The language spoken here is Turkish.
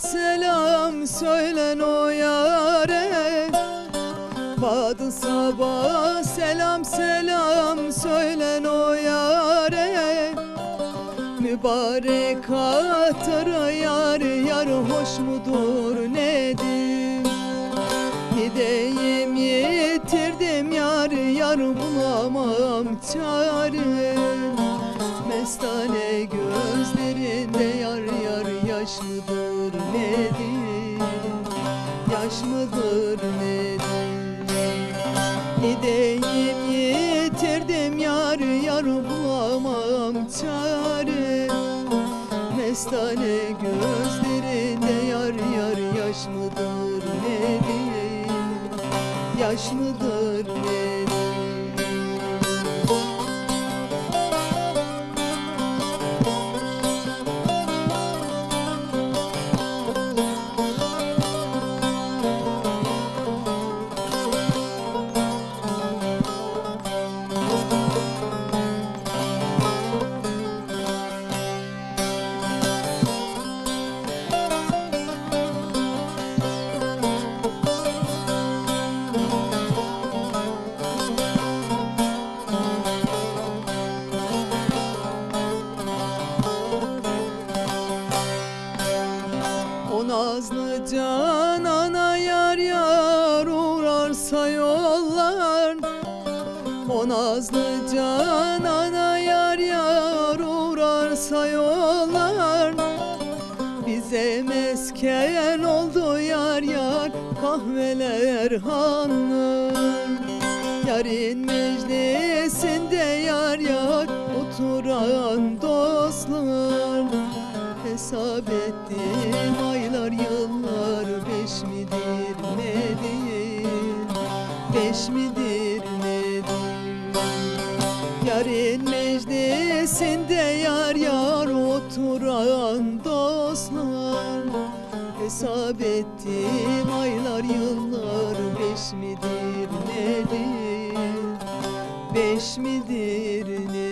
selam söylen o yare. Badı sabah selam selam söylen o yare. Mübarek hatıra yar yar hoş mudur nedir? Gideyim yitirdim yar yar bulamam çare Mestane gözlerinde yar yaş mıdır nedir? Yaş mıdır nedir? Gideyim yitirdim yar yar bulamam çare. Mestane gözlerinde yar yar yaş mıdır nedir? Yaş mıdır nedir canana yar yar uğrarsa yollar. O nazlı canana yar yar uğrarsa yollar. Bize mesken oldu yar yar kahveler hanlar Yarın meclisinde yar yar oturan dostlar Hesap ettim aylar yıllar beş midir nedir? Beş midir nedir? Yarın meclisinde yar yar oturan dostlar Hesap ettim aylar yıllar beş midir nedir? Beş midir